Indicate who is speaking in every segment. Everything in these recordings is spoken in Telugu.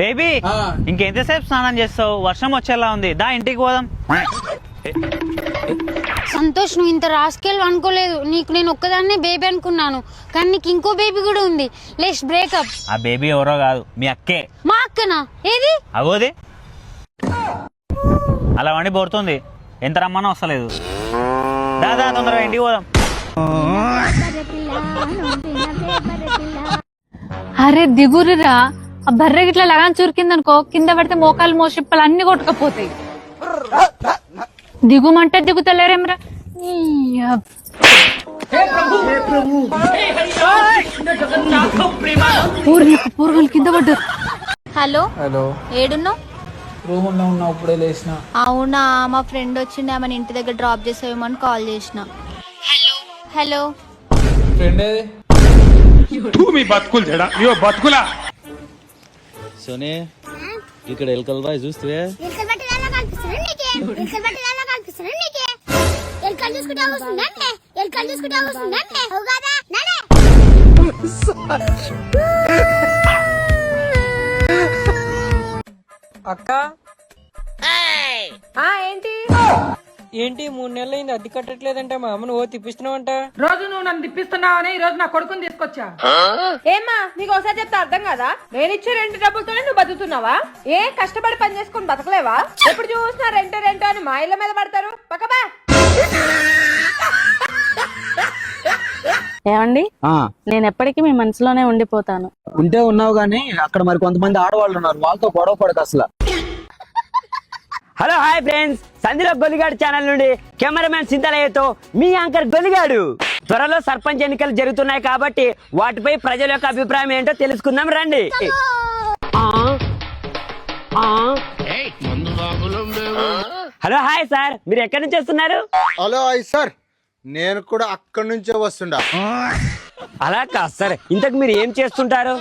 Speaker 1: బేబీ. ఇంకెంతసేపు స్నానం చేస్తావు? వర్షం వచ్చేలా ఉంది. దా ఇంటికి పోదాం.
Speaker 2: సంతోష్ నువ్వు ఇంత రాసుకెళ్ళి అనుకోలేదు. నీకు నేను ఒక్కదాన్నే బేబీ అనుకున్నాను. కానీ నీకు ఇంకో బేబీ కూడా ఉంది. లెట్స్ బ్రేకప్
Speaker 1: ఆ బేబీ ఎవరో కాదు మీ అక్కే.
Speaker 2: మా అక్కనా? ఏది?
Speaker 1: అగోది. అలా వండి బోరుతుంది ఎంత రమ్మన్నా వస్తలేదు. దాదా తొందరగా ఇంటికి పోదాం.
Speaker 3: అరే దిగురురా. ఆ బర్రె గిట్ల లగాన్ చురికిందనుకో కింద పడితే మోకాలు మోసిప్పలు అన్ని కొట్టుకపోతాయి. దిగుమంటే దిగుతలేరేమ్రా? పూర్వీకులు కింద పడ్డారు.
Speaker 4: హలో?
Speaker 5: హలో.
Speaker 4: ఏడున్నావు?
Speaker 5: రూమ్లో ఉన్నా ఇప్పుడే లేచిన.
Speaker 4: అవునా? మా ఫ్రెండ్ వచ్చిండే ఆమెను ఇంటి దగ్గర డ్రాప్ చేసేవేమని కాల్ చేసిన. హలో. హలో?
Speaker 5: ఫ్రెండ్ ఏది?
Speaker 6: తూ మీ బతుకులు చెడా బతుకులా?
Speaker 7: సోనే ఇక్కడ ఎలకల బాయ్ చూస్తే?
Speaker 8: అక్క? ఏంటి? ఏంటి మూడు నెలలు అయింది అద్దె కట్టట్లేదంటే మా అమ్మను ఓ తిప్పిస్తున్నావంట?
Speaker 9: రోజు నువ్వు నన్ను తిప్పిస్తున్నావని ఈ రోజు నా కొడుకుని తీసుకొచ్చా? ఏమ్మా నీకు ఒకసారి చెప్తే అర్థం కదా? నేను ఇచ్చే రెంట్ డబ్బులతోనే నువ్వు బతుకుతున్నావా? ఏ కష్టపడి పని చేసుకుని బతకలేవా? ఎప్పుడు చూసినా రెంట్ రెంట్ అని మా ఇళ్ళ మీద పడతారు. పక్కబా
Speaker 10: ఏమండి? నేను ఎప్పటికీ మీ మనసులోనే ఉండిపోతాను.
Speaker 7: ఉంటే ఉన్నావు గానీ అక్కడ మరి కొంతమంది ఆడవాళ్ళు ఉన్నారు. వాళ్ళతో గొడవ పడక అసలు.
Speaker 8: Hello hi friends. సంధిలో గొలిగాడు ఛానల్ నుండి కెమెరామెన్ సింతలయ్యతో మీ యాంకర్ గొలిగాడు. త్వరలో సర్పంచ్ ఎన్నికలు జరుగుతున్నాయి కాబట్టి వాటిపై ప్రజల యొక్క అభిప్రాయం ఏంటో తెలుసుకుందాం రండి. Hello hi sir. మీరు ఎక్కడి నుంచి వస్తున్నారు?
Speaker 11: హలో అయ్ సార్. నేను కూడా అక్కడి నుంచే వస్తుండా.
Speaker 8: అలా కాదు సార్. ఇంతకు మీరు ఏం చేస్తుంటారు?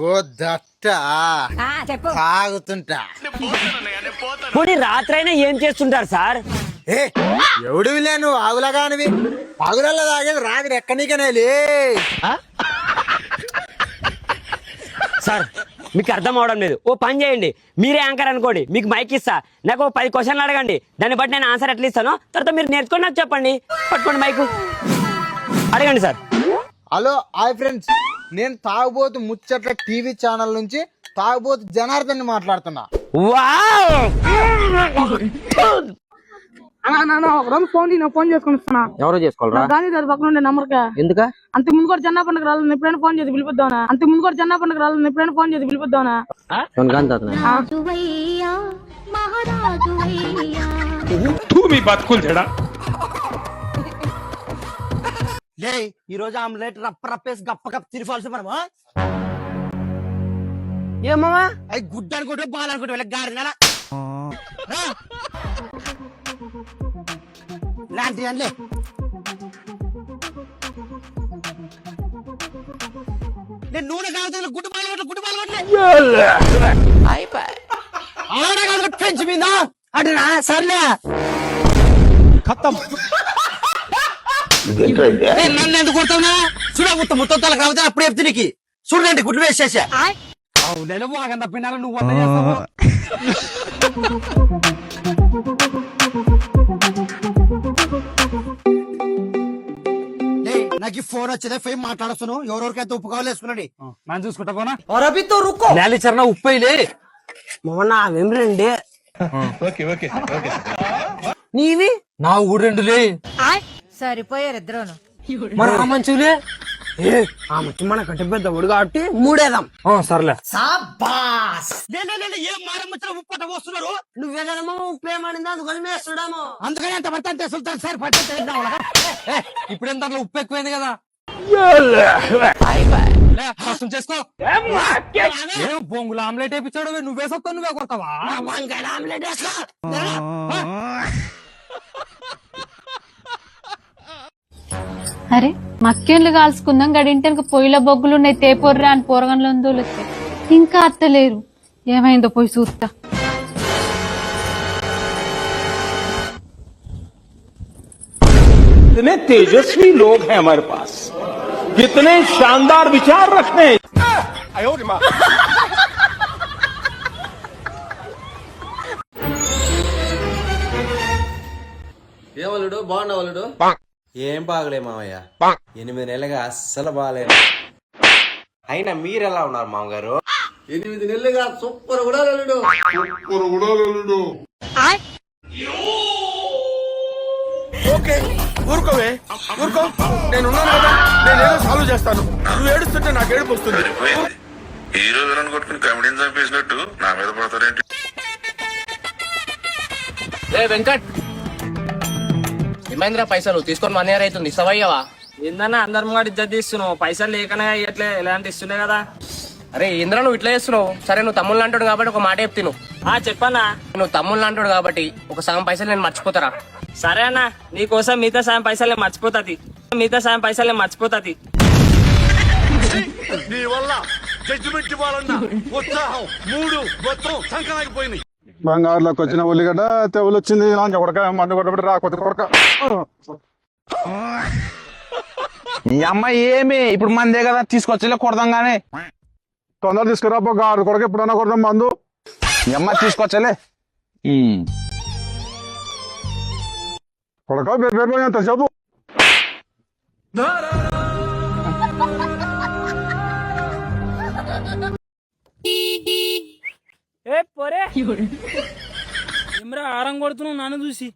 Speaker 11: ఓ దట్ట తాగుతుంటా.
Speaker 8: పోనీ రాత్రైనా ఏం చేస్తుంటారు సార్?
Speaker 11: ఏ ఎవడివి లేను ఆగులగానివి? పగులల్లో తాగేది రాత్రి ఎక్కడికనే లే.
Speaker 8: సార్ మీకు అర్థం అవడం లేదు. ఓ పని చేయండి. మీరే యాంకర్ అనుకోండి. మీకు మైక్ ఇస్తా. నాకు ఓ పది క్వశ్చన్లు అడగండి. దాన్ని బట్టి నేను ఆన్సర్ ఎట్లా ఇస్తానో. తర్వాత మీరు నేర్చుకొని నాకు చెప్పండి. పట్టుకోండి మైకు. అడగండి సార్.
Speaker 11: Hello hi friends. నేను తాగుబోతు ముచ్చట్ల టీవీ ఛానల్ నుంచి తాగుబోతు జనార్దన్ మాట్లాడుతున్నా
Speaker 8: వావ్
Speaker 9: రోజు ఫోన్ నేను ఫోన్ చేసుకుని వస్తున్నా
Speaker 8: ఎవరో చేసుకోవాలరా
Speaker 9: గాంధీ గారి పక్కన ఉండే నంబర్
Speaker 8: ఎందుక
Speaker 9: అంత ముందు కూడా జన్నా పండుగ రాలని ఎప్పుడైనా ఫోన్ చేసి పిలిపిద్దామనా అంత ముందు కూడా జన్నా పండుగ రాలని ఎప్పుడైనా ఫోన్ చేసి
Speaker 6: తూ మీ బతుకులు చెడా
Speaker 7: లే ఈ రోజు ఆమ్లెట్ రప్ప రప్పేసి గప్ప గప్ప తిరిఫాల్సి మనమా
Speaker 8: ఏమమ్మా
Speaker 7: అవి గుడ్డ అనుకుంటే బాల్ అనుకుంటే వీళ్ళకి గారి నెల. లాంటి అన్లే నేను నూనె కాగుతుంది గుడ్డు బాల్ కొట్ల గుడ్డు పాలు కొట్లే పెంచి మీద. అటునా సర్లే. ఖతం నన్ను ఎందుకు కొడతావునా? చూడ మొత్తం మొత్తం తల కావుతా అప్పుడు చెప్తే నీకు. చూడండి గుడ్లు వేసేసా అవునే వాగం తప్పినారు నువ్వు నాకు ఈ ఫోన్ వచ్చిందే పోయి మాట్లాడుతున్నావు ఎవరెవరికైతే ఉప్పు కావాలి వేసుకున్నాడు మనం చూసుకుంటా పోనా? నేలిచరణ ఉప్పైలే మొన్న అవేం రండి. నీవి? నా ఊరు రెండులే.
Speaker 9: సరిపోయారు ఇద్దరును.
Speaker 8: మరి ఆ మంచిలే ఏ ఆ మంచి మన కంటే పెద్ద ఒడు కాబట్టి మూడేదాం సర్లే.
Speaker 7: సాబాస్! లే లే, లే, లే, ఏం మారం ముచ్చట ఉప్పట పోస్తున్నారు? నువ్వేదేమో ఉప్పు ఏమనింది అందుకని వేస్తున్నాము అందుకని అంత పడితే అంతే సుల్తాన్ సార్ పడితే
Speaker 8: ఇప్పుడు ఎంత ఉప్పు ఎక్కువైంది కదా? చేసుకో. బొంగులు ఆమ్లెట్ వేయించాడు నువ్వే సొత్తావు నువ్వే కొడతావా?
Speaker 7: ఆమ్లెట్ వేసుకో.
Speaker 3: అరే మక్కేళ్ళు కాల్చుకుందాం గడింటే పొయ్యిల బొగ్గులు ఉన్నాయి తేపోర్రా అని పోరగంలో ఉందోలొస్తే ఇంకా అత్తలేరు. ఏమైందో పోయి చూస్తా.
Speaker 6: इतने तेजस्वी लोग हैं हमारे पास। कितने शानदार विचार रखते हैं।
Speaker 12: ఏమలుడు బాగున్నావు అల్లుడు? ఏం బాగలే మామయ్య ఎనిమిది నెలలుగా అస్సలు బాగలేదు. అయినా మీరు ఎలా ఉన్నారు మామగారు? ఎనిమిది నెలలుగా సూపర్ కూడా సూపర్ కూడా
Speaker 13: ఓకే ఊరుకోవే ఊరుకో. నేను ఉన్నాను కదా నేను ఏదో సాల్వ్ చేస్తాను. నువ్వు ఏడుస్తుంటే నాకు ఏడుపు వస్తుంది.
Speaker 14: హీరో విలన్ కొట్టుకుని కమెడీని చంపేసినట్టు నా మీద పడతారేంటి?
Speaker 12: రే వెంకట్ ఏమైందిరా పైసలు? తీసుకొని వన్ ఇయర్ అవుతుంది. ఇస్తావయ్యవా?
Speaker 15: ఏందన్నా అందరం కూడా ఇజ్జత్ తీస్తున్నావు? పైసలు లేకనే ఇట్లే ఎలాంటి ఇస్తుండే కదా?
Speaker 12: అరే ఇంద్ర నువ్వు ఇట్లా చేస్తున్నావు? సరే నువ్వు తమ్ముళ్ళు అంటాడు కాబట్టి ఒక మాట చెప్తాను
Speaker 15: ఆ చెప్పన్నా.
Speaker 12: నువ్వు తమ్ముళ్ళు అంటాడు కాబట్టి ఒక సగం పైసలు నేను మర్చిపోతారా?
Speaker 15: సరే అన్న నీకోసం మిగతా సాయం పైసలే మర్చిపోతాది. మిగతా సాయం పైసలే మర్చిపోతాది.
Speaker 13: నీ వల్ల జడ్జిమెంట్ ఇవ్వాలన్నా ఉత్సాహం మూడు మొత్తం
Speaker 16: బంగారులోకి వచ్చిన ఉల్లిగడ్డ తెవులు వచ్చింది లాంచ కొడక మండు కొడబడి రా కొత్త కొడక.
Speaker 17: ఈ అమ్మాయి ఏమి? ఇప్పుడు మందే కదా తీసుకొచ్చలే కొడదాం గానీ
Speaker 16: తొందర తీసుకురా గారు కొడక ఎప్పుడన్నా కొడదాం మందు.
Speaker 17: ఈ అమ్మాయి తీసుకొచ్చలే.
Speaker 16: కొడక ఎంత చెప్పు
Speaker 15: ఏ పోరే. ఏమ్రా ఆరం కొడుతున్నావు నన్ను చూసి?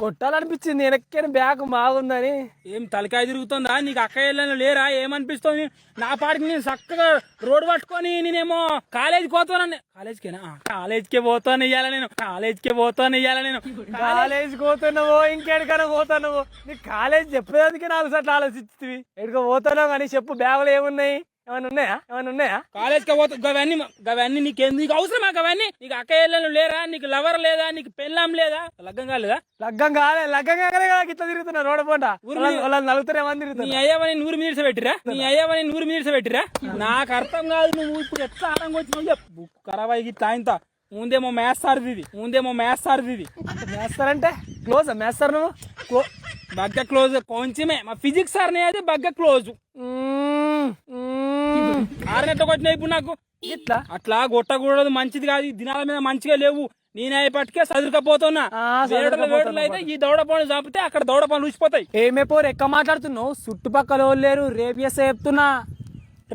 Speaker 15: కొట్టాలనిపించింది వెనక్కి బ్యాగ్ బాగుందని. ఏం తలకాయ తిరుగుతుందా? నీకు అక్క వెళ్ళని లేరా? ఏమనిపిస్తుంది? నా పాటికి నేను చక్కగా రోడ్ పట్టుకొని నేనేమో కాలేజీకి పోతానని కాలేజీకేనా? కాలేజీకే పోతాను ఇయ్యాల నేను. కాలేజీకే పోతాను ఇయ్యాల నేను. కాలేజీకి పోతున్నావో ఇంకెడికైనా పోతున్నావో? నీకు కాలేజీ చెప్పేదానికి నాలుగు సార్లు ఆలోచిస్తుంది ఎడుకో పోతున్నావు కానీ చెప్పు బ్యాగులు ఏమున్నాయి? ఏమైనా ఉన్నాయా? ఏమైనా ఉన్నాయా? పోతా గవన్నీ గవన్నీ నీకేం నీకు అవసరమా గవన్నీ? నీకు అక్క లేరా? నీకు లవర్ లేదా? నీకు పెళ్ళాం లేదా? లగ్గం కాలేదా? లగ్గం కాలే లగ్గం కాకనే కదా ఇట్లా తిరుగుతున్నా రోడ్ పోట. వాళ్ళని నలుగుతారే మంది నీ అయ్యవని నూరు మినిట్స్ పెట్టిరా? నీ అయ్యవని నూరు మినిట్స్ పెట్టిరా? నాకు అర్థం కాదు నువ్వు ఇప్పుడు ఎట్లా ఆరంగా వచ్చినావు చెప్పు. ఖరాబ్ అయ్యి ఆయనతో ముందేమో మ్యాథ్స్ సార్ది ఇది. ముందేమో మ్యాథ్స్ సార్ది ఇది. మ్యాథ్స్ సార్ అంటే క్లోజ్? మ్యాథ్స్ సార్ నువ్వు బగ్గ క్లోజ్ కొంచెమే. మా ఫిజిక్స్ సార్ అయితే బగ్గ క్లోజ్. ఆరినెట్ల కొట్టినాయి ఇప్పుడు నాకు? ఇట్లా. అట్లా కొట్టకూడదు. మంచిది కాదు. దినాల మీద మంచిగా లేవు. నేను అయ్యేపటికే చదువుకపోతున్నా అయితే ఈ దౌడ పనులు చంపితే అక్కడ దౌడ పనులు ఊసిపోతాయి ఏమే పోరు ఎక్క మాట్లాడుతున్నావు? చుట్టుపక్కల వాళ్ళు లేరు. రేపు చేస్తే చెప్తున్నా.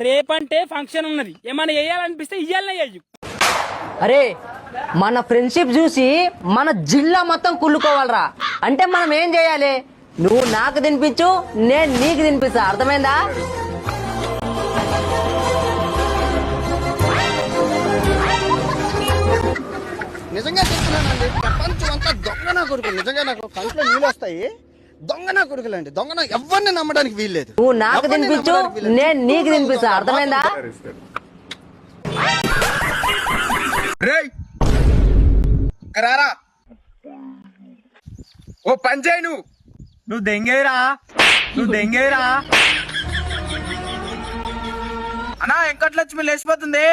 Speaker 15: రేపంటే ఫంక్షన్ ఉన్నది. ఏమైనా వేయాలనిపిస్తే ఇయ్యాలనే వేయు
Speaker 12: అరే మన ఫ్రెండ్షిప్ చూసి మన జిల్లా మొత్తం కుళ్ళుకోవాలరా. అంటే మనం ఏం చేయాలి? నువ్వు నాకు తినిపించు నేను నీకు తినిపిస్తా. అర్థమైందా?
Speaker 16: కొడుకులు. నిజంగా నాకు కంట్లో నీళ్ళు వస్తాయి. దొంగ నా కొడుకులు అండి దొంగ ఎవరిని నమ్మడానికి వీల్లేదు.
Speaker 12: నువ్వు నాకు తినిపించు. నేను నీకు తినిపిస్తా. అర్థమైందా?
Speaker 13: రేయ్! రారా? ఓ పని చేయి నువ్వు.
Speaker 17: నువ్వు దెంగేరా? నువ్వు దెంగేరా? అన్నా వెంకటలక్ష్మి లేచిపోతుంది.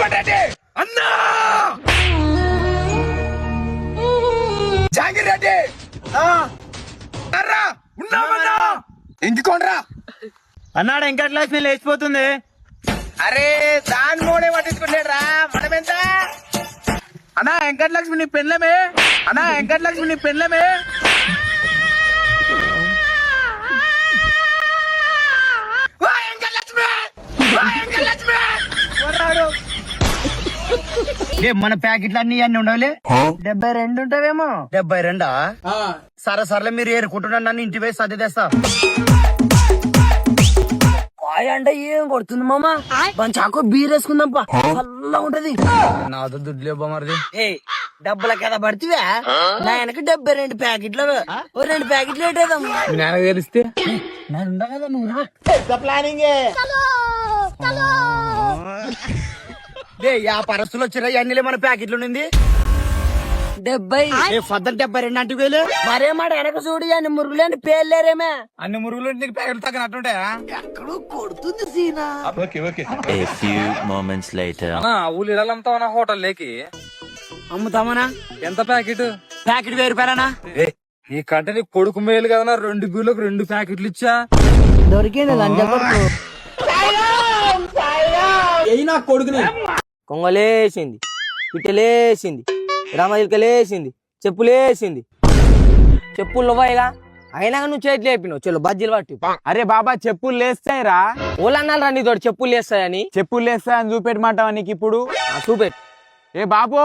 Speaker 13: భూపతి అన్నా! జాంగీర్ రెడ్డి! అర్రా ఉన్నామన్నా ఇంటికోండ్రా
Speaker 17: అన్నాడు వెంకటలక్ష్మి లేచిపోతుంది.
Speaker 13: అరే దాని మూడే పట్టించుకుంటాడ్రా. మనమెంత? అన్నా వెంకటలక్ష్మి నీ పెళ్ళమే అన్నా వెంకటలక్ష్మి నీ పెళ్ళమే
Speaker 17: మన ప్యాకెట్లు అన్ని అన్ని ఉండవులే డెబ్బై రెండు ఉంటావేమో డెబ్బై రెండా? సరే సర్లే మీరు ఏరుకుంటున్నా నన్ను ఇంటి పోయి సర్ది తెస్తా.
Speaker 12: కాయ అంటే ఏం కొడుతుంది మామ? చాకో బీర్ వేసుకుందాం చల్లగా ఉంటది.
Speaker 17: నాతో దుడ్లు
Speaker 12: ఏ డబ్బుల కదా పడితే నా వెనక డెబ్బై రెండు ప్యాకెట్లు ఓ రెండు ప్యాకెట్లు ఏంటేదాం
Speaker 17: నాకు తెలిస్తే?
Speaker 12: నేను ఉండా కదా నువ్వు రా.
Speaker 17: డే ఆ పరస్తులు వచ్చిరా అన్ని మన ప్యాకెట్లు ఉండింది.
Speaker 12: డెబ్బై.
Speaker 17: ఏ ఫద్దలు డెబ్బై రెండు అంటే వేలు.
Speaker 12: మరే మాట వెనక చూడు అని మురుగులేని పేర్లేరేమే.
Speaker 17: అన్ని మురుగులు నీకు ప్యాకెట్లు తగ్గనట్టుంటాయా
Speaker 12: కొడుతుంది సీనా.
Speaker 17: ఊళ్ళు ఇడలంతా హోటల్ లేకి.
Speaker 12: అమ్ముతామనా?
Speaker 17: ఎంత ప్యాకెట్?
Speaker 12: ప్యాకెట్ వెయ్యి రూపాయలనా?
Speaker 17: నీ కంటే నీ కొడుకు మేలు కదా రెండు బీర్లకు రెండు ప్యాకెట్లు ఇచ్చా.
Speaker 12: దొరికింది లంచ
Speaker 3: కొడుకుని.
Speaker 12: కొంగలేసింది. పిట్టలేసింది. రామజిల్కలేసింది చెప్పులేసింది. చెప్పులు ఇక అయినా నువ్వు చేతులు లేపినావు. చెల్లు బజ్జీలు పట్టి.
Speaker 3: అరే బాబా చెప్పులు లేస్తాయిరా.
Speaker 12: ఓలన్నారా రా నీతోటి చెప్పులు లేస్తాయని.
Speaker 3: చెప్పులు లేస్తాయని చూపెట్టమంటావా నీకు ఇప్పుడు?
Speaker 12: చూపెట్టు.
Speaker 3: ఏ బాబు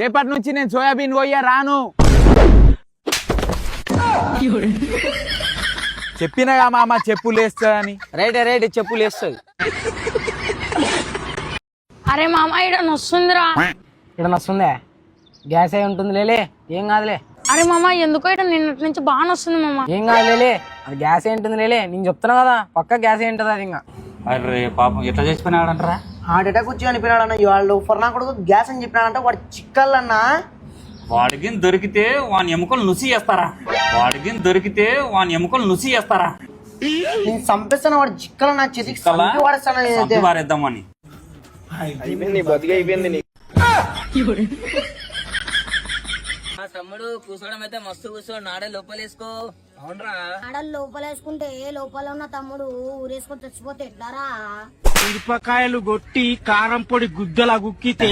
Speaker 3: రేపటి నుంచి నేను సోయాబీన్ పోయా రాను. చెప్పినగా మామ చెప్పులు వేస్తాయని
Speaker 12: రైట్ రైట్ చెప్పులు వేస్తుంది
Speaker 10: అరే మామ ఇక్కడ నొస్తుందిరా.
Speaker 12: ఇక్కడ వస్తుందే గ్యాస్ అయి ఉంటుంది లేలే ఏం కాదులే.
Speaker 10: అరే మామ ఎందుకో ఇక్కడ నిన్నటి నుంచి బాగా వస్తుంది మామ.
Speaker 12: ఏం కాదు లేలే అది గ్యాస్ ఏంటుంది లేలే నేను చెప్తున్నా కదా పక్క గ్యాస్ ఏంటది అది ఇంకా.
Speaker 18: అరే పాపం ఎట్లా చచ్చిపోయినాడంటారా?
Speaker 19: హార్ట్ అటాక్ వచ్చి చనిపోయినాడన్న వాళ్ళు ఫర్నా కొడుకు గ్యాస్ అని చెప్పినాడంట వాడు చిక్కల్లన్నా
Speaker 18: వాడికి దొరికితే వాని ఎముకలు నుసి చేస్తారా? వాడికి దొరికితే వాని ఎముకలు నుసి చేస్తారా?
Speaker 19: నేను చంపేస్తాను వాడు చిక్కల? నా చేతికి
Speaker 18: వారేద్దామని
Speaker 12: తమ్ముడు కూర్చోవడం అయితే మస్తు కూర్చో నాడే లోపలేసుకో. అవునరా?
Speaker 4: ఆడ లోపల ఉన్న తమ్ముడు ఊరేసుకొని చచ్చిపోతే ఎట్లారా?
Speaker 3: మిరపకాయలు కొట్టి కారం పొడి గుద్దలా గుక్కితే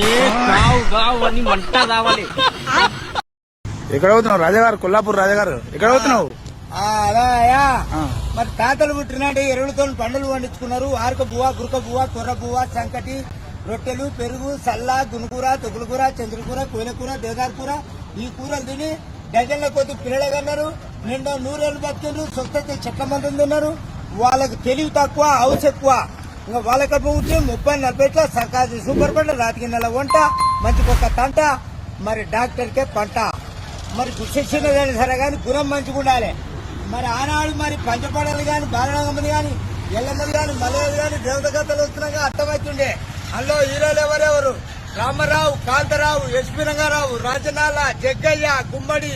Speaker 3: గావు గావు అని మంట కావాలి. ఎక్కడ అవుతున్నావు రాజాగారు కొల్లాపూర్ రాజాగారు. ఎక్కడ అవుతున్నావు
Speaker 19: అదాయా మరి తాతలు పుట్టినాడు ఎరువులతో పండులు పండించుకున్నారు. ఆరుక బువ్వ గురక బువ్వ కొర్ర బువ్వ సంకటి రొట్టెలు పెరుగు సల్ల గునుకూర తొగులుకూర చంద్రకూర కోయిలకూర దేదార్ కూర ఈ కూరలు తిని డజన్ల కొద్ది పిల్లలు అన్నారు నిండా నూరేళ్ళు బతికిండ్రు. సొంత చెట్ల మంది ఉన్నారు. వాళ్ళకి తెలివి తక్కువ హౌస్ ఎక్కువ. ఇంకా వాళ్ళ ఉంటే ముప్పై నలభై ఇట్లా సర్కారు సూపర్ పంట రాతికి నెల వంట మంచి ఒక తంట మరి డాక్టర్కే పంట. మరి గుర్తించినదని సరే కానీ గుణం మంచిగా ఉండాలి. మరి ఆనాడు మరి పంచపడలు కానీ బాలరంగమ్మది కానీ ఎల్లమ్మది కానీ మలయది కానీ దేవత కథలు వస్తున్నాగా అర్థమవుతుండే. అందులో హీరోలు ఎవరెవరు? రామారావు కాంతరావు ఎస్పీ రంగారావు రాజనాల జగ్గయ్య గుమ్మడి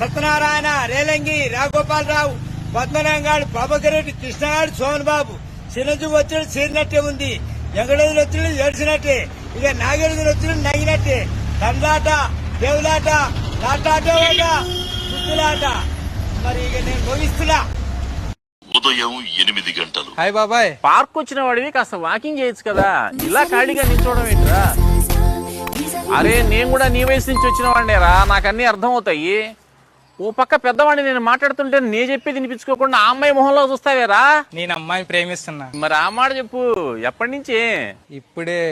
Speaker 19: సత్యనారాయణ రేలంగి రాఘగోపాలరావు పద్మనాభగాడు ప్రభాకర్ రెడ్డి కృష్ణగాడు సోమన్ బాబు చిరంజీవి వచ్చిన చేరినట్టే ఉంది. వెంకటేశ్వర వచ్చిన ఏడ్చినట్టే. ఇక నాగేశ్వర వచ్చిన నగినట్టే. తండ్రాట దేవులాట లాటాట గుర్తులాట మరి ఇక నేను ముగిస్తున్నా
Speaker 20: ఉదయం ఎనిమిది గంటలు.
Speaker 3: హాయ్ బాబాయ్.
Speaker 21: పార్క్ వచ్చిన వాడివి కాస్త వాకింగ్ చేయొచ్చు కదా. ఇలా ఖాళీగా నిల్చోవడం ఏంట్రా? అరే నేను కూడా నీ వయసు నుంచి వచ్చిన వాడినేరా నాకు అన్ని అర్థం అవుతాయి ఓ పక్క పెద్దవాడిని నేను మాట్లాడుతుంటే నే చెప్పేది వినిపించుకోకుండా ఆ అమ్మాయి మొహంలో చూస్తావేరా?
Speaker 3: నేను అమ్మాయిని ప్రేమిస్తున్నా.
Speaker 21: మరి ఆ మాట చెప్పు. ఎప్పటి నుంచి?
Speaker 3: ఇప్పుడే.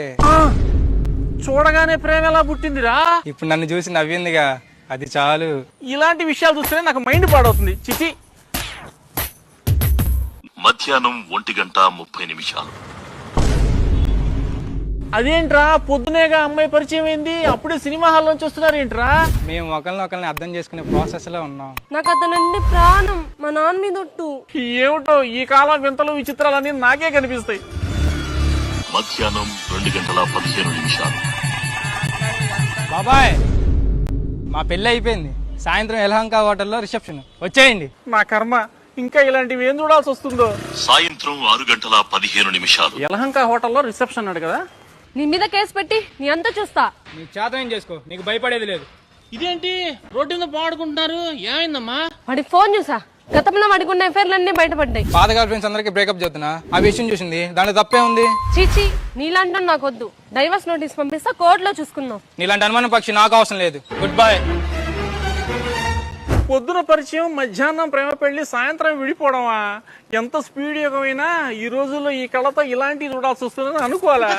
Speaker 21: చూడగానే ప్రేమ ఎలా పుట్టిందిరా?
Speaker 3: ఇప్పుడు నన్ను చూసి నవ్విందిగా. అది చాలు.
Speaker 21: ఇలాంటి విషయాలు చూస్తేనే నాకు మైండ్ పాడవుతుంది. చిచి
Speaker 20: మధ్యాహ్నం ఒంటి గంట ముప్పై నిమిషాలు.
Speaker 21: అదేంట్రా? పొద్దునేగా అమ్మాయి పరిచయం అయింది. అప్పుడే సినిమా హాల్ నుంచి వస్తున్నారు ఏంట్రా
Speaker 3: మేము ఒకరిని ఒకరిని అర్థం చేసుకునే ప్రాసెస్లో ఉన్నాం.
Speaker 22: నాకు అతనంటే ప్రాణం మా నాన్న మీద ఒట్టు.
Speaker 21: ఏమిటో ఈ కాలం వింతలు విచిత్రాలన్నీ నాకే కనిపిస్తాయి.
Speaker 20: మధ్యాహ్నం రెండు గంటల పదిహేను నిమిషాలు.
Speaker 3: బాబాయ్ మా పెళ్ళి అయిపోయింది. సాయంత్రం ఎలహంక హోటల్లో రిసెప్షన్. వచ్చేయండి.
Speaker 21: నా కర్మ. ఇంకా ఇలాంటివి ఏం చూడాల్సి వస్తుందో?
Speaker 20: సాయంత్రం ఆరు గంటల పదిహేను నిమిషాలు.
Speaker 21: యలహంక హోటల్లో రిసెప్షన్ అన్నాడు కదా?
Speaker 22: నీ మీద కేసు పెట్టి నీ అంతా చూస్తా.
Speaker 3: నీ చేత ఏం చేసుకో? నీకు భయపడేది లేదు.
Speaker 21: ఇదేంటి? రోడ్డు మీద పాడుకుంటున్నారు ఏమైందమ్మా?
Speaker 22: వాడి ఫోన్ చూసా. గతంలో వాడికి ఉన్న ఎఫ్ఐఆర్లన్నీ బయటపడ్డాయి.
Speaker 3: పాత గర్ల్ ఫ్రెండ్స్ అందరికి బ్రేకప్ చెప్తున్నా ఆ విషయం చూసింది. దాంట్లో తప్పే ఉంది.
Speaker 22: చీచి నీలాంటి నాకు వద్దు. డైవర్స్ నోటీస్ పంపిస్తా కోర్టులో చూసుకుందాం.
Speaker 3: నీలాంటి అనుమానం పక్షి నాకు అవసరం లేదు. గుడ్ బై
Speaker 21: పొద్దున పరిచయం మధ్యాహ్నం ప్రేమ పెళ్ళి సాయంత్రం విడిపోవడమా? ఎంత స్పీడ్ యుగమైనా ఈ రోజుల్లో ఈ కళతో ఇలాంటివి చూడాల్సి వస్తుందని అనుకోవాలా?